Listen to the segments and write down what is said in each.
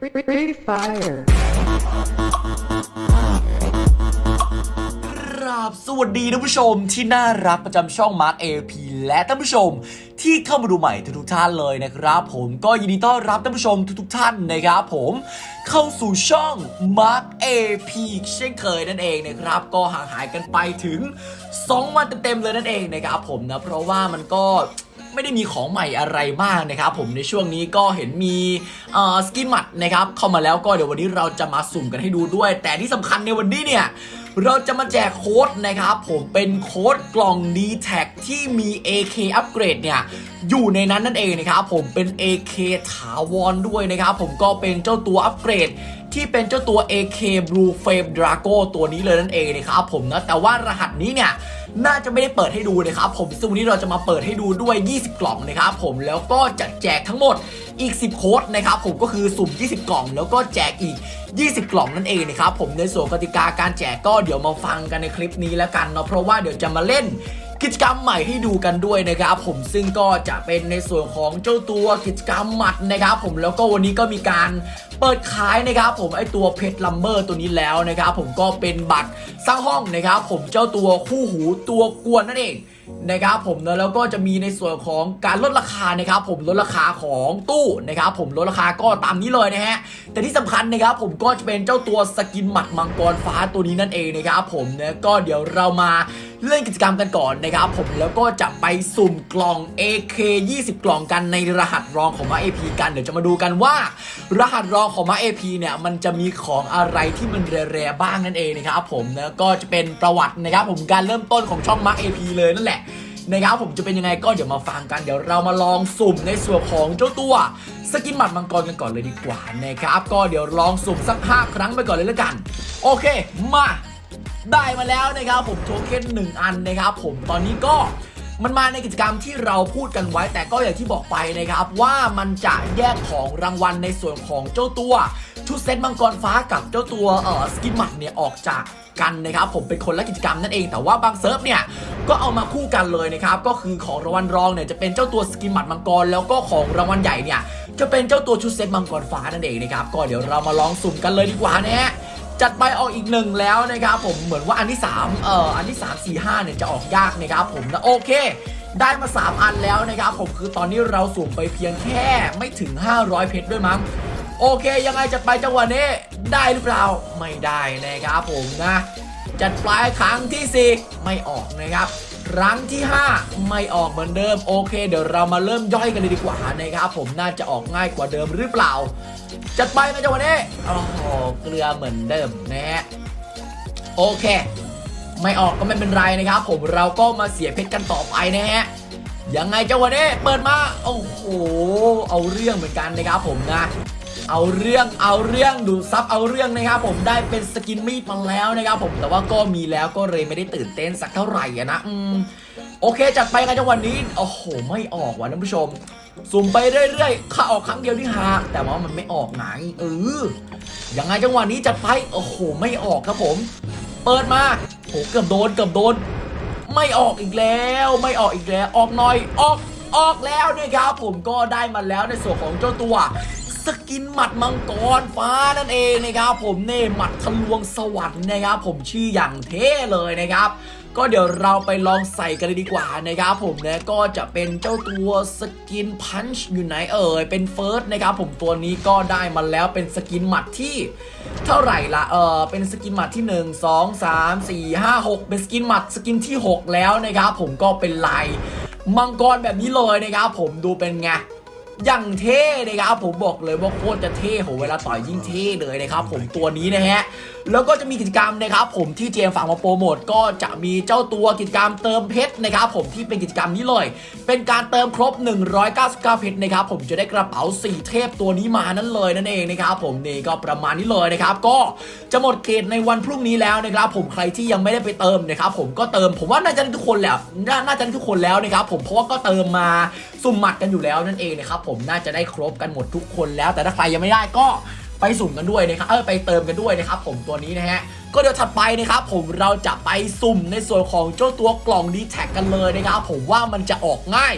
Free fire. ครับสวัสดีท่านผู้ชมที่น่ารักประจำช่อง Mark AP และท่านผู้ชมที่เข้ามาดูใหม่ทุกๆท่านเลยนะครับ ผมก็ยินดีต้อนรับท่านผู้ชมทุกๆท่านนะครับผมเข้าสู่ช่อง Mark AP เช่นเคยนั่นเองนะครับ ก็ห่างหายกันไปถึง 2 วันเต็มๆเลยนั่นเองนะครับผมนะ เพราะว่ามันก็ ไม่ได้มีของใหม่อะไรมากนะครับผมในช่วงนี้ก็เห็นมีสกินมัดนะครับเข้ามาแล้วก็เดี๋ยววันนี้เราจะมาสุ่มกันให้ดูด้วย แต่ที่สำคัญในวันนี้เนี่ยเราจะมาแจกโค้ดนะครับ ผมเป็นโค้ดกล่อง d t แทที่มี AK อัปเกรดเนี่ย อยู่ในนั้นนั่นเองนะครับ ผมเป็น AK ถาวรด้วยนะครับ ผมก็เป็นเจ้าตัวอัปเกรดที่เป็นเจ้าตัว AK Blue Flame Drago ตัวนี้เลยนั่นเองนะครับผมนะแต่ว่ารหัสนี้เนี่ย น่าจะไม่ได้เปิดให้ดูนะครับผมซึ่งวันนี้เราจะมาเปิดให้ดูด้วย 20 กล่องนะครับผมแล้วก็จะแจกทั้งหมดอีก 10 โค้ดนะครับผมก็คือสุ่ม 20 กล่อง แล้วก็แจกอีก 20 กล่องนั่นเองนะครับผมในส่วนกติกาการแจกก็เดี๋ยวมาฟังกันในคลิปนี้แล้วกันเนาะเพราะว่าเดี๋ยวจะมาเล่น กิจกรรมใหม่ให้ดูกันด้วยนะครับผมซึ่งก็จะเป็นในส่วนของเจ้าตัวกิจกรรมหมัดนะครับผมแล้วก็วันนี้ก็มีการเปิดขายนะครับผมไอตัวเพชรลัมเบอร์ตัวนี้แล้วนะครับผมก็เป็นบัตรสร้างห้องนะครับผมเจ้าตัวคู่หูตัวกวนนั่นเองนะครับผมนะแล้วก็จะมีในส่วนของการลดราคานะครับผมลดราคาของตู้นะครับผมลดราคาก็ตามนี้เลยนะฮะแต่ที่สำคัญนะครับผมก็จะเป็นเจ้าตัวสกินหมัดมังกรฟ้าตัวนี้นั่นเองนะครับผมนะก็เดี๋ยวเรามาเล่นกิจกรรมกันก่อนนะครับผมแล้วก็จะไปสุ่มกล่อง AK 20 กล่องกันในรหัสรองของมา AP กันเดี๋ยวจะมาดูกันว่า รหัสรองของมา AP เนี่ยมันจะมีของอะไรที่มันแร่ๆบ้างนั่นเองนะครับผมนะก็จะเป็นประวัตินะครับผมการเริ่มต้นของช่องมา AP เลยนั่นแหละนะครับผมจะเป็นยังไงก็เดี๋ยวมาฟังกันเดี๋ยวเรามาลองสุ่มในส่วนของเจ้าตัวสกินหมัดมังกรกันก่อนเลยดีกว่านะครับก็เดี๋ยวลองสุ่มสักห้าครั้งไปก่อนเลยแล้วกัน โอเค มา ได้มาแล้วนะครับผมโทเค็น1อันนะครับผมตอนนี้ก็มันมาในกิจกรรมที่เราพูดกันไว้ แต่ก็อย่างที่บอกไปนะครับ ว่ามันจะแยกของรางวัลในส่วนของเจ้าตัว ชุดเซตมังกรฟ้ากับเจ้าตัวเอ่อสกินหมัดเนี่ยออกจากกันนะครับผมเป็นคนละกิจกรรมนั่นเองแต่ว่าบางเซิร์ฟเนี่ยก็เอามาคู่กันเลยนะครับก็คือของรางวัลรองเนี่ยจะเป็นเจ้าตัวสกินหมัดมังกร แล้วก็ของรางวัลใหญ่เนี่ยจะเป็นเจ้าตัวชุดเซตมังกรฟ้านั่นเองนะครับก็เดี๋ยวเรามาลองสุ่มกันเลยดีกว่านะฮะ จัดไปออกอีกหนึ่งแล้วนะครับผมเหมือนว่าอันที่3เอ่ออันที่ 3 4 5เนี่ยจะออกยากนะครับผมนะโอเค ได้มา 3 อันแล้วนะครับผมคือตอนนี้เราสุ่มไปเพียงแค่ไม่ถึง 500 เพชรด้วยมั้งโอเค ยังไงจัดไปจังหวะนี้ได้หรือเปล่าไม่ได้นะครับผมนะจัดไปครั้งที่ 4 ไม่ออกนะครับ ครั้งที่ 5 ไม่ออกเหมือนเดิมโอเค เดี๋ยวเรามาเริ่มย่อยกันเลยดีกว่านะครับผมน่าจะออกง่ายกว่าเดิมหรือเปล่า จัดไปนะจังหวะนี้โอ้โห เกลือเหมือนเดิมนะฮะโอเค ไม่ออกก็ไม่เป็นไรนะครับ ผมเราก็มาเสียเพชรกันต่อไปนะฮะยังไงเจ้าวันนี้เปิดมา โอ้โห เอาเรื่องเหมือนกันนะครับผมนะ เอาเรื่องเอาเรื่องดูซับเอาเรื่องนะครับผมได้เป็นสกินมีดมาแล้วนะครับผมแต่ว่าก็มีแล้วก็เลยไม่ได้ตื่นเต้นสักเท่าไหร่อะนะอืมโอเคจัดไปกันจังหวะนี้โอ้โหไม่ออกว่ะท่านผู้ชม สุ่มไปเรื่อยๆข้าออกครั้งเดียวที่หาแต่ว่ามันไม่ออกไหนเออยังไงจังหวะนี้จัดไปโอ้โหไม่ออกครับผม เปิดมาโหเกือบโดนเกือบโดน ไม่ออกอีกแล้วไม่ออกอีกแล้ว ออกหน่อยออกออกแล้วนะครับผมก็ได้มาแล้วในส่วนของเจ้าตัว สกินหมัดมังกรฟ้านั่นเองนะครับผมเน่หมัดทะลวงสวรรค์นะครับผมชื่ออย่างเท่เลยนะครับก็เดี๋ยวเราไปลองใส่กันเลยดีกว่านะครับผมนะก็จะเป็นเจ้าตัวสกินพันช์อยู่ไหนเอ่ยเป็นเฟิร์สนะครับผมตัวนี้ก็ได้มาแล้วเป็นสกินหมัดที่ เท่าไหร่ละเออเป็นสกินหมัดที่ 1 2 3 4 5 6 เป็นสกินหมัดสกินที่ 6 แล้วนะครับผมก็เป็นลายมังกรแบบนี้เลยนะครับผมดูเป็นไง อย่างเท่นะครับผมบอกเลยว่าโคตรจะเท่โหเวลาต่อยยิ่งเท่เลยนะครับผมตัวนี้นะฮะ แล้วก็จะมีกิจกรรมนะครับผมที่เจมฝากมาโปรโมทก็จะมีเจ้าตัวกิจกรรมเติมเพชรนะครับผมที่เป็นกิจกรรมนี้เลย เป็นการเติมครบ 199 เพชรนะครับผมจะได้กระเป๋า 4 เทพตัวนี้มานั่นเลยนั่นเองนะครับผมนี่ก็ประมาณนี้เลยนะครับก็จะหมดเขตในวันพรุ่งนี้แล้วนะครับผมใครที่ยังไม่ได้ไปเติมนะครับผมก็เติมผมว่าน่าจะทุกคนแหละน่าน่าจะทุกคนแล้วนะครับผมเพราะว่าก็เติมมาสุ่มหมัดกันอยู่แล้วนั่นเองนะครับผมน่าจะได้ครบกันหมดทุกคนแล้ว แต่ถ้าใครยังไม่ได้ก็ ไปสุ่มกันด้วยนะครับเออไปเติมกันด้วยนะครับผมตัวนี้นะฮะก็เดี๋ยวถัดไปนะครับผมเราจะไปสุ่มในส่วนของเจ้าตัวกล่องดีแท็กกันเลยนะครับผมว่ามันจะออกง่าย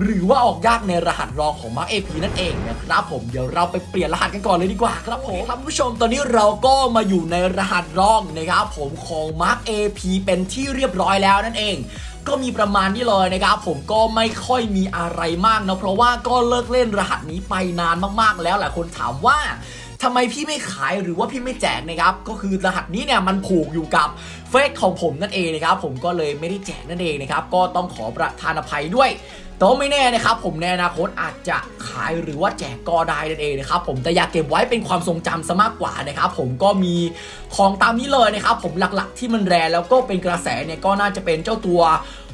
หรือว่าออกยากในรหัสรองของ Mark AP นั่นเองนะครับผมเดี๋ยวเราไปเปลี่ยนรหัสกันก่อนเลยดีกว่าครับผมครับผู้ชมตอนนี้เราก็มาอยู่ในรหัสรองนะครับผมของ Mark AP เป็นที่เรียบร้อยแล้วนั่นเองก็มีประมาณนี้เลยนะครับผมก็ไม่ค่อยมีอะไรมากนะเพราะว่าก็เลิกเล่นรหัสนี้ไปนานมากๆแล้วหลายคนถามว่า ทำไมพี่ไม่ขายหรือว่าพี่ไม่แจกนะครับ ก็คือรหัสนี้เนี่ยมันผูกอยู่กับเฟซของผมนั่นเองนะครับผมก็เลยไม่ได้แจกนั่นเองนะครับก็ต้องขอประทานอภัยด้วยแต่ไม่แน่นะครับผมในอนาคตอาจจะขายหรือว่าแจกก็ได้นั่นเองนะครับผมแต่อยากเก็บไว้เป็นความทรงจำซะมากกว่านะครับผมก็มีของตามนี้เลยนะครับผมหลักๆที่มันแรงแล้วก็เป็นกระแสเนี่ยก็น่าจะเป็นเจ้าตัว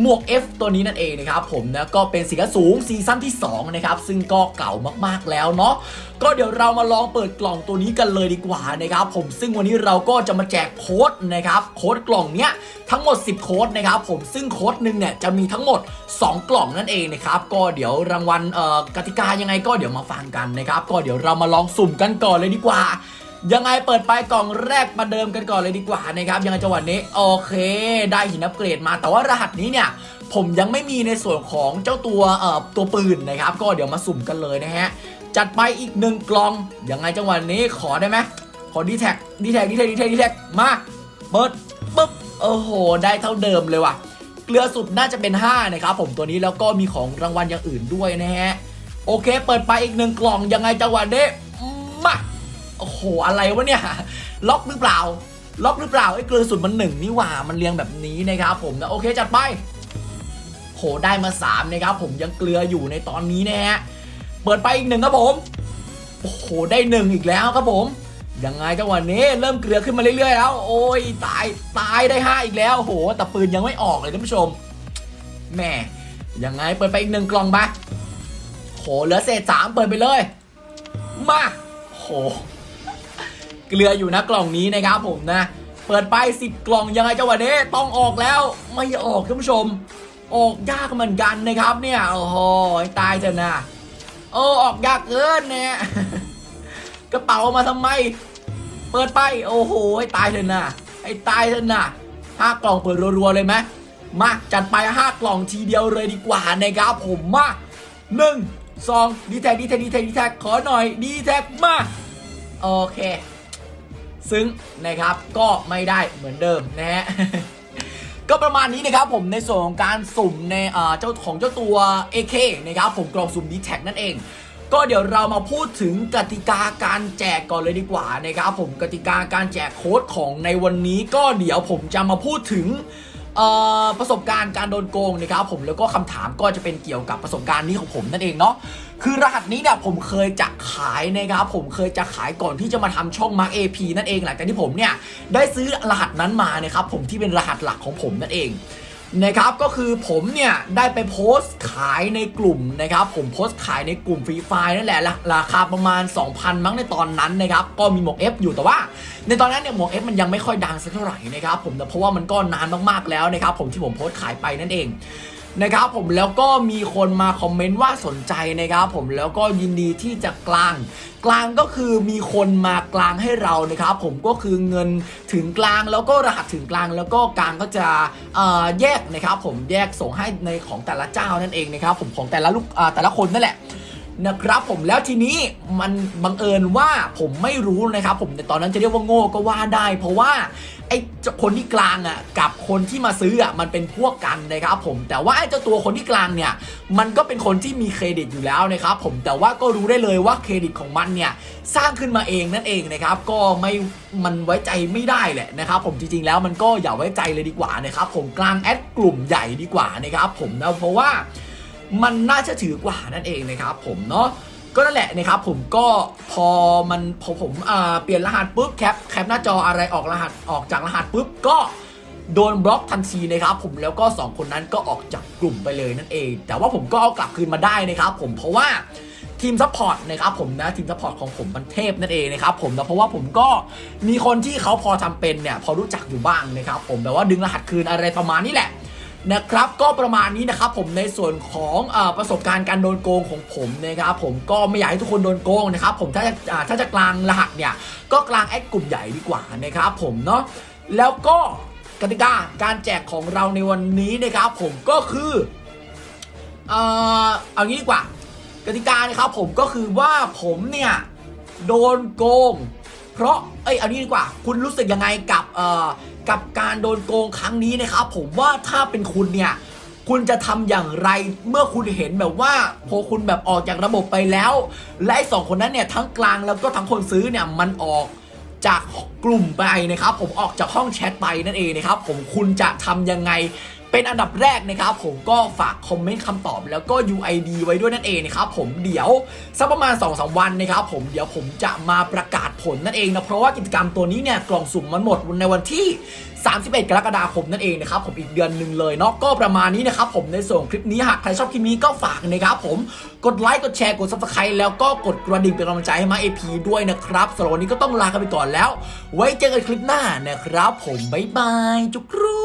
หมวก F ตัวนี้นั่นเองนะครับผมนะก็เป็นสีกระสูงซีซั่นที่2นะครับซึ่งก็เก่ามากๆแล้วเนาะก็เดี๋ยวเรามาลองเปิดกล่องตัวนี้กันเลยดีกว่านะครับผมซึ่งวันนี้เราก็จะมาแจกโค้ดนะครับโค้ดกล่องเนี้ยทั้งหมด 10 โค้ดนะครับผมซึ่งโค้ดหนึ่งเนี่ยจะมีทั้งหมด 2 กล่องนั่นเองนะครับก็เดี๋ยวรางวัลเอ่อกติกายังไงก็เดี๋ยวมาฟังกันนะครับก็เดี๋ยวเรามาลองสุ่มกันก่อนเลยดีกว่า ยังไงเปิดไปกล่องแรกมาเดิมกันก่อนเลยดีกว่านะครับยังไงจังหวะนี้โอเค ได้หินอัปเกรดมา แต่ว่ารหัสนี้เนี่ยผมยังไม่มีในส่วนของเจ้าตัวเอ่อตัวปืนนะครับ ก็เดี๋ยวมาสุ่มกันเลยนะฮะจัดไปอีกหนึ่งกล่องยังไงจังหวะนี้ขอได้ไหมขอดีแท็กดีแท็กดีแท็กดีแท็กดีแท็กมาเปิดปุ๊บโอ้โห ได้เท่าเดิมเลยว่ะ เกลือสุดน่าจะเป็น 5 นะครับผมตัวนี้แล้วก็มีของรางวัลอย่างอื่นด้วยนะฮะ โอเค เปิดไปอีกหนึ่งกล่องยังไงจังหวะนี้มา โอ้โห อะไรวะเนี่ย ล็อกหรือเปล่า ล็อกหรือเปล่าไอ้เกลือสุดมันหนึ่งนี่หว่า มันเรียงแบบนี้นะครับผมนะ โอเค จัดไป โห ได้มา3นะครับผมยังเกลืออยู่ในตอนนี้นะฮะ เปิดไปอีกหนึ่งครับผม โอ้โห ได้หนึ่งอีกแล้วครับผม ยังไงจังหวะนี้เริ่มเกลือขึ้นมาเรื่อยๆแล้ว โอ้ย ตาย ตายได้ห้าอีกแล้วโอ้โหแต่ปืนยังไม่ออกเลยท่านผู้ชม แหม่ยังไงเปิดไปอีกหนึ่งกล่องไปโห เหลือเศษสามเปิดไปเลย มา โห เกลืออยู่นะกล่องนี้นะครับผมนะ เปิดไปสิบกล่องยังไงจังหวะนี้ต้องออกแล้วไม่ออกท่านผู้ชม ออกยากเหมือนกันนะครับเนี่ยโอ้โหตายเถอะนะโอ้ออกยากเกินเนี่ยกระเป๋ามาทำไม เปิดไปโอ้โหให้ตายเถอะนะไอ้ตายเถอะนะห้ากล่องเปิดรัวๆเลยไหมมาจัดไปห้ากล่องทีเดียวเลยดีกว่านะครับผมมาหนึ่งสองดีแท็กดีแท็กดีแท็กดีแท็กขอหน่อยดีแท็กมา โอเค ซึ้งนะครับก็ไม่ได้เหมือนเดิมนะฮะก็ประมาณนี้นะครับผมในส่วนของการสุ่มในเอ่อเจ้าของเจ้าตัว AK นะครับผมกล่องสุ่มดีแท็นั่นเอง ก็เดี๋ยวเรามาพูดถึงกติกาการแจกก่อนเลยดีกว่านะครับผมกติกาการแจกโค้ดของในวันนี้ก็เดี๋ยวผมจะมาพูดถึง ประสบการณ์การโดนโกงนะครับผมแล้วก็คำถามก็จะเป็นเกี่ยวกับประสบการณ์นี้ของผมนั่นเองเนาะคือรหัสนี้เนี่ยผมเคยจะขายนะครับผมเคยจะขายก่อนที่จะมาทำช่องมาร์กเอพนั่นเองหลังจากที่ผมเนี่ยได้ซื้อรหัสนั้นมานะครับผมที่เป็นรหัสหลักของผมนั่นเอง นะครับก็คือผมเนี่ยได้ไปโพสต์ขายในกลุ่มนะครับผมโพสต์ขายในกลุ่มฟรีไฟนั่นแหละราคาประมาณ 2,000 มั้งในตอนนั้นนะครับก็มีหมวก F อยู่แต่ว่า ในตอนนั้นเนี่ยหมวก F มันยังไม่ค่อยดังสักเท่าไหร่นะครับผมแต่เพราะว่ามันก็นานมากๆแล้วนะครับผมที่ผมโพสต์ขายไปนั่นเอง นะครับผมแล้วก็มีคนมาคอมเมนต์ว่าสนใจนะครับผมแล้วก็ยินดีที่จะกลาง กลางก็คือมีคนมากลางให้เรานะครับผมก็คือเงินถึงกลางแล้วก็รหัสถึงกลาง แล้วก็กลางก็จะแยกนะครับผมแยกส่งให้ในของแต่ละเจ้านั่นเองนะครับผมของแต่ละลูกแต่ละคนนั่นแหละนะครับผมแล้วทีนี้มันบังเอิญว่าผมไม่รู้นะครับ ผมในตอนนั้นจะเรียกว่าโง่ก็ว่าได้ เพราะว่า ไอ้คนที่กลางอะกับคนที่มาซื้ออะมันเป็นพวกกันนะครับผมแต่ว่าไอ้เจ้าตัวคนที่กลางเนี่ยมันก็เป็นคนที่มีเครดิตอยู่แล้วนะครับผมแต่ว่าก็รู้ได้เลยว่าเครดิตของมันเนี่ยสร้างขึ้นมาเองนั่นเองนะครับก็ไม่มันไว้ใจไม่ได้แหละนะครับผมจริงๆแล้วมันก็อย่าไว้ใจเลยดีกว่านะครับผมกลางแอดกลุ่มใหญ่ดีกว่านะครับผมนะเพราะว่ามันน่าจะถือกว่านั่นเองนะครับผมเนาะ ก็นั่นแหละนะครับผมก็พอมันพอผมอ่าเปลี่ยนรหัสปุ๊บแคปแคปหน้าจออะไรออกรหัสออกจากรหัสปุ๊บก็โดนบล็อกทันทีนะครับผมแล้วก็ 2 คนนั้นก็ออกจากกลุ่มไปเลยนั่นเอง แต่ว่าผมก็เอากลับคืนมาได้นะครับผมเพราะว่าทีมซัพพอร์ตนะครับผมนะทีมซัพพอร์ตของผมมันเทพนั่นเองนะครับผมนะเพราะว่าผมก็มีคนที่เขาพอทำเป็นเนี่ยพอรู้จักอยู่บ้างนะครับผมแบบว่าดึงรหัสคืนอะไรประมาณนี้แหละ นะครับก็ประมาณนี้นะครับผมในส่วนของอประสบการณ์การโดนโกงของผมนะครับผมก็ไม่อยากให้ทุกคนโดนโกงนะครับผมถ้าจะถ้าจะกลางรหัสเนี่ยก็กลางแอดกลุ่มใหญ่ดีกว่านะครับผมเนาะแล้วก็กติกาการแจกของเราในวันนี้นะครับผมก็คือเอ่อเอางี้ดีกว่ากติกานะครับผมก็คือว่าผมเนี่ยโดนโกง เพราะเอ้ยเอานี้ดีกว่า คุณรู้สึกยังไงกับเอ่อกับการโดนโกงครั้งนี้นะครับ ผมว่าถ้าเป็นคุณเนี่ยคุณจะทำอย่างไรเมื่อคุณเห็นแบบว่าพอคุณแบบออกจากระบบไปแล้ว และสองคนนั้นเนี่ยทั้งกลางแล้วก็ทั้งคนซื้อเนี่ยมันออกจากกลุ่มไปนะครับ ผมออกจากห้องแชทไปนั่นเองนะครับ ผมคุณจะทำยังไง เป็นอันดับแรกนะครับผมก็ฝากคอมเมนต์คำตอบแล้วก็ UID ไว้ด้วยนั่นเองนะครับผมเดี๋ยวสักประมาณ2อสวันนะครับผมเดี๋ยวผมจะมาประกาศผลนั่นเองนะเพราะว่ากิจกรรมตัวนี้เนี่ยกล่องสุ่มมันหมดในวันที่ 31 กรกฎาคมนั่นเองนะครับผมอีกเดือนหนึ่งเลยเนาะก็ประมาณนี้นะครับผมในส่วนของคลิปนี้หากใครชอบคลิปนี้ก็ฝากนะครับผมกดไลค์กดแชร์กด subscribe แล้วก็กดกระดิ่งเป็นกำลังใจให้มาเอพีด้วยนะครับสำหรับวันนี้ก็ต้องลากันไปก่อนแล้ว ไว้เจอกันคลิปหน้านะครับผมบ๊ายบายจุกรู